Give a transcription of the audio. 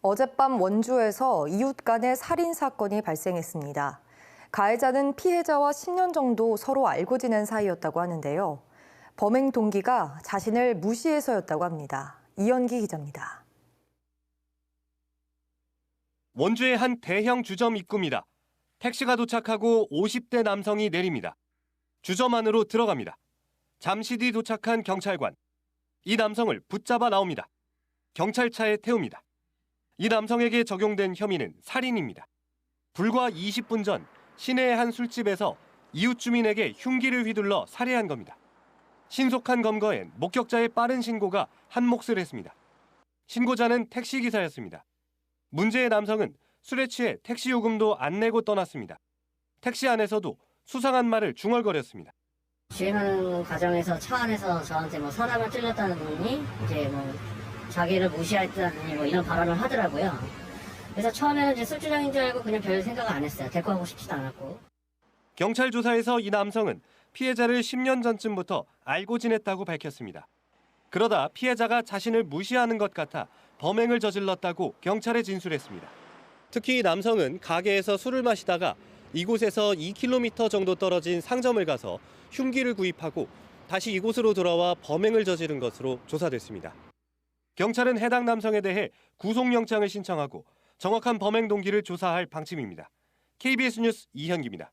어젯밤 원주에서 이웃 간의 살인 사건이 발생했습니다. 가해자는 피해자와 10년 정도 서로 알고 지낸 사이였다고 하는데요. 범행 동기가 자신을 무시해서였다고 합니다. 이현기 기자입니다. 원주의 한 대형 주점 입구입니다. 택시가 도착하고 50대 남성이 내립니다. 주점 안으로 들어갑니다. 잠시 뒤 도착한 경찰관. 이 남성을 붙잡아 나옵니다. 경찰차에 태웁니다. 이 남성에게 적용된 혐의는 살인입니다. 불과 20분 전 시내의 한 술집에서 이웃 주민에게 흉기를 휘둘러 살해한 겁니다. 신속한 검거엔 목격자의 빠른 신고가 한 몫을 했습니다. 신고자는 택시기사였습니다. 문제의 남성은 술에 취해 택시 요금도 안 내고 떠났습니다. 택시 안에서도 수상한 말을 중얼거렸습니다. 주행하는 과정에서 차 안에서 저한테 뭐 사람을 찔렀다는 분이 이제 뭐 자기를 무시했다니 뭐 이런 발언을 하더라고요. 그래서 처음에는 이제 술주정인 줄 알고 그냥 별 생각 안 했어요. 대꾸하고 싶지도 않았고. 경찰 조사에서 이 남성은 피해자를 10년 전쯤부터 알고 지냈다고 밝혔습니다. 그러다 피해자가 자신을 무시하는 것 같아 범행을 저질렀다고 경찰에 진술했습니다. 특히 이 남성은 가게에서 술을 마시다가 이곳에서 2km 정도 떨어진 상점을 가서 흉기를 구입하고 다시 이곳으로 돌아와 범행을 저지른 것으로 조사됐습니다. 경찰은 해당 남성에 대해 구속영장을 신청하고 정확한 범행 동기를 조사할 방침입니다. KBS 뉴스 이현기입니다.